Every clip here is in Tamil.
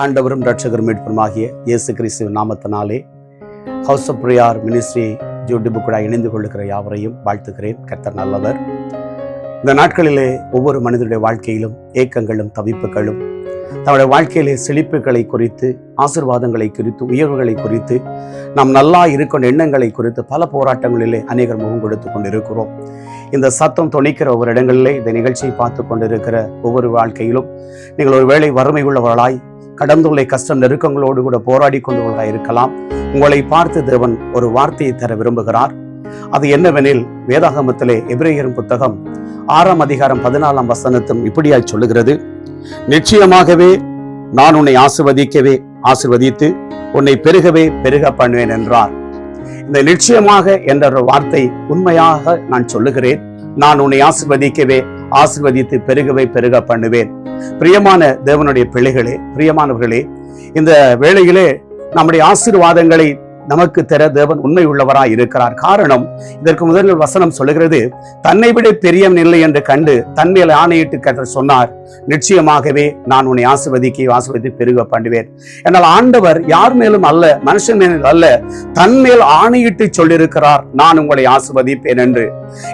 ஆண்டவரும் ரட்சகரும் மீட்பருமாகிய இயேசு கிறிஸ்துவ நாமத்தினாலே house of prayer ministry YouTube கூட இணைந்து கொள்ளுகிற யாவரையும் வாழ்த்துகிறேன். கர்த்தர் நல்லவர். இந்த நாட்களிலே ஒவ்வொரு மனிதனுடைய வாழ்க்கையிலும் ஏக்கங்களும் தவிப்புகளும் தன்னுடைய வாழ்க்கையிலே செழிப்புகளை குறித்து ஆசிர்வாதங்களை குறித்து உயர்வுகளை குறித்து நாம் நல்லா இருக்கும் எண்ணங்களை குறித்து பல போராட்டங்களிலே அநேகர் முகம் கொடுத்து கொண்டிருக்கிறோம். இந்த சத்தம் துணிக்கிற ஒவ்வொரு இடங்களிலே இந்த நிகழ்ச்சியை பார்த்து கொண்டிருக்கிற ஒவ்வொரு வாழ்க்கையிலும் நீங்கள் ஒரு வேளை வறுமை உள்ளவர்களாய் கடந்துள்ள கஷ்ட நெருக்கங்களோடு கூட போராடி கொண்டவர்களாக இருக்கலாம். உங்களை பார்த்து தேவன் ஒரு வார்த்தையை தர விரும்புகிறார். அது என்னவெனில் வேதாகமத்திலே எபிரேயரும் புத்தகம் ஆறாம் அதிகாரம் பதினாலாம் வசனத்தும் இப்படியாய் சொல்லுகிறது. நிச்சயமாகவே நான் உன்னை ஆசிர்வதிக்கவே ஆசிர்வதித்து உன்னை பெருகவே பெருக பண்ணுவேன் என்றார். இந்த நிச்சயமாக என்ற வார்த்தை உண்மையாக நான் சொல்லுகிறேன். நான் உன்னை ஆசிர்வதிக்கவே ஆசிர்வதித்து பெருகவே பெருக பண்ணுவேன். பிரியமான தேவனுடைய பிள்ளைகளே பிரியமானவர்களே இந்த வேளையிலே நம்முடைய ஆசீர்வாதங்களை நமக்கு தர தேவன் உண்மை உள்ளவராய் இருக்கிறார். காரணம் இதற்கு முதலில் வசனம் சொல்லுகிறது தன்னை விட பெரியவன் இல்லை என்று கண்டு தன்மையில் ஆணையிட்டு கற்று சொன்னார் நிச்சயமாகவே நான் உன்னை ஆசிர்வதிக்க ஆசிர்வதி பெருக பண்ணுவேன். என்னால் ஆண்டவர் யார் மேலும் அல்ல மனுஷன் மேலும் அல்ல தன்மேல் ஆணையிட்டு சொல்லியிருக்கிறார் நான் உங்களை ஆசிர்வதிப்பேன் என்று.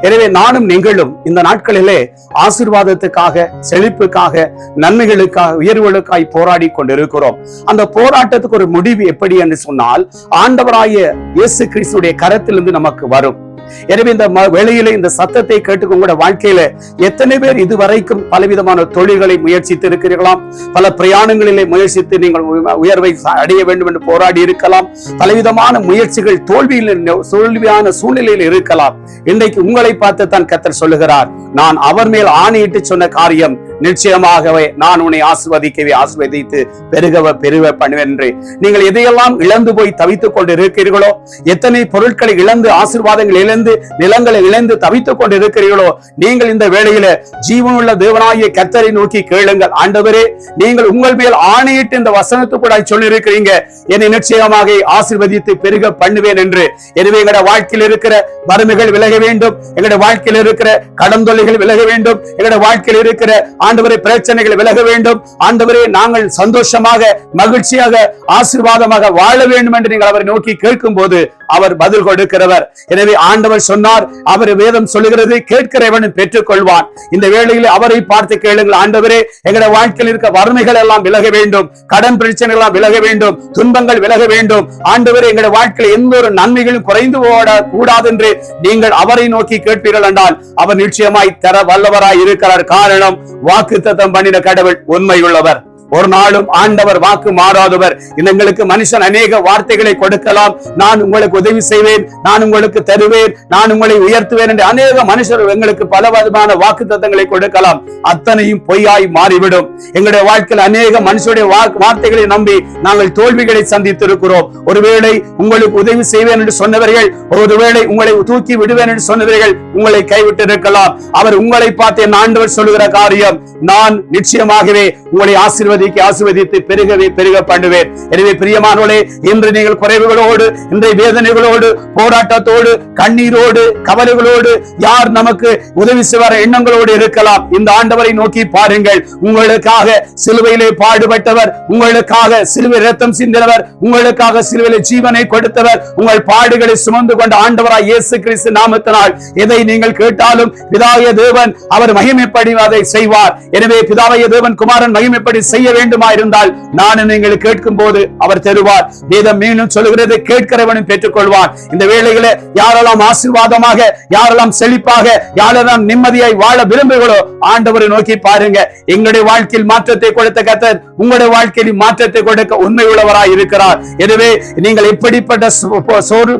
எனவே நானும் நீங்களும் இந்த நாட்களிலே ஆசிர்வாதத்துக்காக செழிப்புக்காக நன்மைகளுக்காக உயர்வுகளுக்காய் போராடி கொண்டிருக்கிறோம். அந்த போராட்டத்துக்கு ஒரு முடிவு எப்படி என்று சொன்னால் ஆண்டு ஆண்டவராகிய இயேசு கிறிஸ்துடைய கரத்திலிருந்து நமக்கு வரும். எனவே இந்த ம- வேளையிலே இந்த சத்தத்தை கேட்டு வாழ்க்கையில எத்தனை பேர் இதுவரைக்கும் பலவிதமான தொழில்களை முயற்சித்து இருக்கிறீர்களாம் பல பிரயாணங்களிலே முயற்சித்து நீங்கள் உயர்வை அடைய வேண்டும் என்று போராடி இருக்கலாம். பலவிதமான முயற்சிகள் தோல்வியில் தோல்வியான சூழ்நிலையில் இருக்கலாம். இன்றைக்கு உங்களை பார்த்து தான் கத்தர் சொல்லுகிறார். நான் அவர் மேல் ஆணையிட்டு சொன்ன காரியம் நிச்சயமாகவே நான் உன்னை ஆசிர்வதிக்கவே ஆசிர்வதித்து பெருகவ பெருக பண்ணுவேன் என்று நீங்கள் எதையெல்லாம் இழந்து போய் தவித்துக் கொண்டு இருக்கிறீர்களோ எத்தனை பொருட்களை இழந்து ஆசிர்வாதங்கள் இழந்து நிலங்களை இழந்து தவித்துக் கொண்டு இருக்கிறீர்களோ நீங்கள் இந்த வேளையில ஜீவனுள்ள தேவனாகிய கத்தரை நோக்கி கேளுங்கள். ஆண்டவரே நீங்கள் உங்கள் மேல் ஆணையிட்டு இந்த வசனத்து கூட சொல்லியிருக்கிறீங்க. என்னை நிச்சயமாக ஆசிர்வதித்து பெருக பண்ணுவேன் என்று எனவே எங்களுடைய வாழ்க்கையில் இருக்கிற வறுமைகள் விலக வேண்டும். எங்களுடைய வாழ்க்கையில் இருக்கிற கடன் தொல்லைகள் விலக வேண்டும். எங்களுடைய வாழ்க்கையில் இருக்கிற ஆண்டவரே பிரச்சனைகள் விலக வேண்டும். ஆண்டவரே நாங்கள் சந்தோஷமாக மகிழ்ச்சியாக ஆசீர்வாதமாக வாழ வேண்டும் என்று நீங்கள் அவரை நோக்கி கேட்கும் போது அவர் பதில் கொடுக்கிறவர். எனவே ஆண்டவர் சொன்னார் அவர் வேதம் சொல்லுகிறது கேட்கிறவன் பெற்றுக் கொள்வான் இந்த வேளையில் அவரை பார்த்து கேளுங்கள் ஆண்டவரே எங்களுடைய வாழ்க்கையில் இருக்க வறுமைகள் எல்லாம் விலக வேண்டும் கடன் பிரச்சனைகள் எல்லாம் விலக வேண்டும் துன்பங்கள் விலக வேண்டும். ஆண்டவரே எங்களுடைய வாழ்க்கையில் எந்த ஒரு நன்மைகளும் குறைந்து போட கூடாது என்று நீங்கள் அவரை நோக்கி கேட்பீர்கள் என்றால் அவர் நிச்சயமாய் தர வல்லவராய் இருக்கிறார். காரணம் வாக்குத்தத்தம் பண்ணின கடவுள் உண்மையுள்ளவர். ஒரு நாளும் ஆண்டவர் வாக்கு மாறாதவர். இந்த எங்களுக்கு மனுஷன் அநேக வார்த்தைகளை கொடுக்கலாம். நான் உங்களுக்கு உதவி செய்வேன். நான் உங்களுக்கு தருவேன். நான் உங்களை உயர்த்துவேன் என்று அநேக மனுஷர் எங்களுக்கு பல விதமான வாக்கு தத்தங்களை கொடுக்கலாம். அத்தனையும் பொய்யாய் மாறிவிடும். எங்களுடைய வாழ்க்கையில் அநேக மனுஷருடைய வார்த்தைகளை நம்பி நாங்கள் தோல்விகளை சந்தித்திருக்கிறோம். ஒருவேளை உங்களுக்கு உதவி செய்வேன் என்று சொன்னவர்கள் ஒருவேளை உங்களை தூக்கி விடுவேன் என்று சொன்னவர்கள் உங்களை கைவிட்டு இருக்கலாம் அவர் உங்களை பார்த்து என் ஆண்டவர் சொல்லுகிற காரியம் நான் நிச்சயமாகவே உங்களை ஆசீர்வதிக்க ஆசீர்வதித்து பெருகவே பெருக பண்ணுவேன். எனவே பிரியமானவர்களே இன்று நீங்கள் குறைவுகளோடு இன்றைய வேதனைகளோடு போராட்டத்தோடு கண்ணீரோடு கவலைகளோடு யார் நமக்கு உதவி செய்வார எண்ணங்களோடு இருக்கலாம். இந்த ஆண்டவரை நோக்கி பாருங்கள். உங்களுக்காக சிலுவையிலே பாடுபட்டவர் உங்களுக்காக சிலுவை ரத்தம் சிந்தினவர் உங்களுக்காக சிலுவையிலே ஜீவனை கொடுத்தவர் உங்கள் பாடுகளை சுமந்து கொண்ட ஆண்டவராய் இயேசு கிறிஸ்து நாமத்தினால் எதை நீங்கள் கேட்டாலும் பிதாய தேவன் அவர் மகிமைப்படி அதை செய்வார். எனவே பிதாவைய தேவன் குமாரன் மகிமைப்படி செய்ய வேண்டுமா இருந்தால் நான் நீங்கள் கேட்கும் போது அவர் தருவார். வேதம் மீண்டும் சொல்லுகிறது கேட்கிறவனும் பெற்றுக்கொள்வான். இந்த வேளையில யாரெல்லாம் ஆசீர்வாதமாக யாரெல்லாம் செழிப்பாக யாரெல்லாம் நிம்மதியாய் வாழ விரும்புகளோ ஆண்டவரை நோக்கி பாருங்க. எங்களுடைய வாழ்க்கையில் மாற்றத்தை கொடுத்த கத்தர் உங்களுடைய வாழ்க்கையில் மாற்றத்தை கொடுக்க உண்மை உள்ளவராய் இருக்கிறார். எனவே நீங்கள் இப்படிப்பட்ட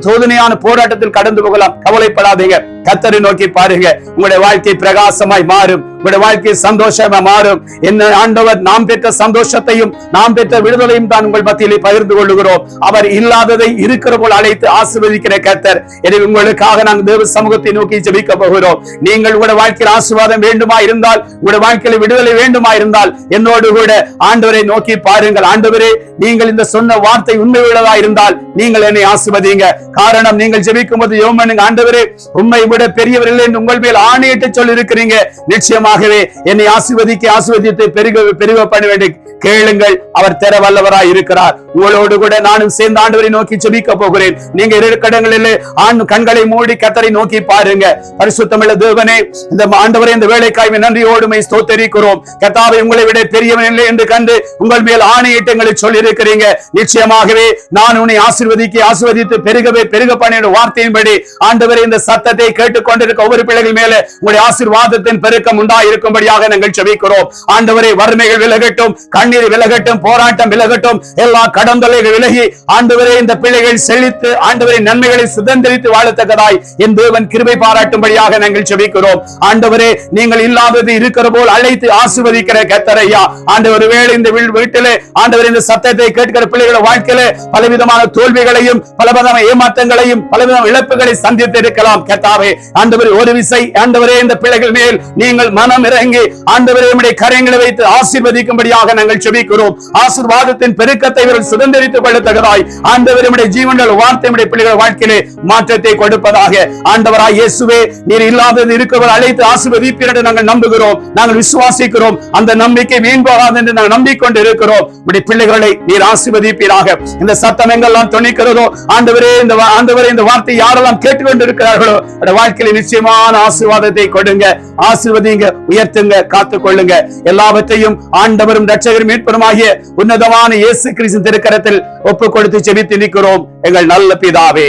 சோதனையான போராட்டத்தில் கடந்து போகலாம் கவலைப்படாதீங்க. கத்தரை நோக்கி பாருங்க. உங்களுடைய வாழ்க்கை பிரகாசமாய் மாறும். உங்களுடைய வாழ்க்கை சந்தோஷமா மாறும். என்ன ஆண்டவர் நாம் பெற்ற சந்தோஷத்தையும் நாம் பெற்ற விடுதலையும் தான் உங்கள் மத்தியிலே பகிர்ந்து கொள்ளுகிறோம். அவர் இல்லாததை இருக்கிற போல் அழைத்து ஆசிர்வதிக்கிற கத்தர் எனவே உங்களுக்காக நாங்கள் தேவ சமூகத்தை நோக்கி ஜெபிக்க போகிறோம். நீங்கள் உங்களுடைய வாழ்க்கையில் ஆசீர்வாதம் வேண்டுமா இருந்தால் உங்களுடைய வாழ்க்கையில் விடுதலை வேண்டுமா இருந்தால் என்னோடு கூட ஆண்டவரை நோக்கி பாருங்கள். ஆண்டவரே நீங்கள் இந்த சொன்ன வார்த்தை உண்மை உள்ளதா இருந்தால் நீங்கள் என்னை ஆசிர்வதிங்க காரணம் நீங்கள் ஜெபிக்கும் போது யோமனுங்க ஆண்டவரே உண்மை விட விட பெரியவர் இல்லை என்று உங்கள் மேல் ஆணையிட்டு சொல்லி இருக்கிறீங்க நிச்சயமாகவே என்னை ஆசிர்வதிக்க ஆசிர்வதித்து பெருக பெருக பண்ண வேண்டிய கேளுங்கள். அவர் தர வல்லவராய் இருக்கிறார். உங்களோடு கூட நானும் சேர்ந்து ஆண்டவரை நோக்கி செபிக்க போகிறேன். நீங்க இரு கடங்களில் ஆண் கண்களை மூடி கத்தரை நோக்கி பாருங்க. பரிசுத்தமிழ தேவனே இந்த ஆண்டவரை இந்த வேலைக்காய் நன்றியோடுமை ஸ்தோத்தரிக்கிறோம். கத்தாவை உங்களை விட பெரியவன் இல்லை என்று கண்டு உங்கள் மேல் ஆணையிட்டு எங்களை சொல்லி இருக்கிறீங்க நிச்சயமாகவே நான் உன்னை ஆசீர்வதிக்க ஆசிர்வதித்து பெருகவே பெருக பண்ணின வார்த்தையின்படி ஆண்டவரை இந்த சத்தத்தை கேட்டுக்கொண்டிருக்க ஒவ்வொரு பிள்ளைகள் மேலே உங்களுடைய ஆசீர்வாதத்தின் பெருக்கம் உண்டாயிருக்கும்படியாக நாங்கள் செபிக்கிறோம். ஆண்டவரை வறுமைகள் விலகட்டும் கண்ணீர் விலகட்டும் போராட்டம் விலகட்டும் எல்லா கடந்தலைகள் விலகி ஆண்டவரை இந்த பிள்ளைகள் செழித்து ஆண்டவரை நன்மைகளை சுதந்திரித்து வாழத்தக்கதாய் என் தேவன் கிருபை பாராட்டும்படியாக நாங்கள் செபிக்கிறோம். ஆண்டவரே நீங்கள் இல்லாதது இருக்கிற போல் அழைத்து ஆசிர்வதிக்கிற கத்தரையா ஆண்டவர் வேலை இந்த வீட்டிலே ஆண்டவர் இந்த சத்தத்தை கேட்கிற பிள்ளைகள வாழ்க்கையில பலவிதமான தோல்விகளையும் பலவிதமான ஏமாற்றங்களையும் பலவிதமான இழப்புகளை சந்தித்து இருக்கலாம் கத்தாவை ஆண்டவரே ஆண்டவரே ஒரு விசை ஆண்டவரே இந்த பிள்ளைகள் மேல் நீங்கள் மனம் இறங்கி ஆண்டவரே உம்முடைய கரங்களை வைத்து ஆசீர்வதிக்கும்படியாக நாங்கள் செபிக்கிறோம். ஆசீர்வாதத்தின் பெருக்கத்தை இவர்கள் சுதந்திரித்துக் கொள்ளத்தக்கதாய். ஆண்டவர் உம்முடைய ஜீவன்கள் வார்த்தை உம்முடைய பிள்ளைகள் வாழ்க்கையிலே மாற்றத்தை கொடுப்பதாக ஆண்டவராய் இயேசுவே நீர் இல்லாதது இருக்கவர் அழைத்து ஆசீர்வதிப்பீர் என்று நாங்கள் நம்புகிறோம். நாங்கள் விசுவாசிக்கிறோம். அந்த நம்பிக்கை வீண் போகாது என்று நாங்கள் நம்பிக்கொண்டு இருக்கிறோம் உம்முடைய பிள்ளைகளை நீர் ஆசீர்வதிப்பீராக. இந்த சத்தம் எங்கெல்லாம் துணிக்கிறதோ ஆண்டவரே இந்த ஆண்டவரே இந்த வார்த்தை யாரெல்லாம் கேட்டுக்கொண்டு இருக்கிறார்களோ அந்த வாழ்க்கையில நிச்சயமான ஆசீர்வாதத்தை கொடுங்க. ஆசீர்வதிங்க உயர்த்துங்க காத்துக்கொள்ளுங்க. எல்லாவற்றையும் ஆண்டவரும் ரட்சகரும் மீட்பருமாகிய உன்னதமான இயேசு கிறிஸ்து திருக்கரத்தில் ஒப்பு கொடுத்து செபித்து நிற்கிறோம். எங்கள் நல்ல பிதாவே.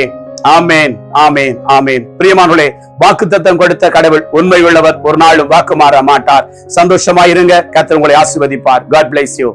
ஆமேன் ஆமேன் ஆமேன். பிரியமானே வாக்கு தத்தம் கொடுத்த கடவுள் உண்மை உள்ளவர். ஒரு நாளும் வாக்கு மாற மாட்டார். சந்தோஷமா இருங்க கர்த்தர் உங்களை ஆசிர்வதிப்பார். God place you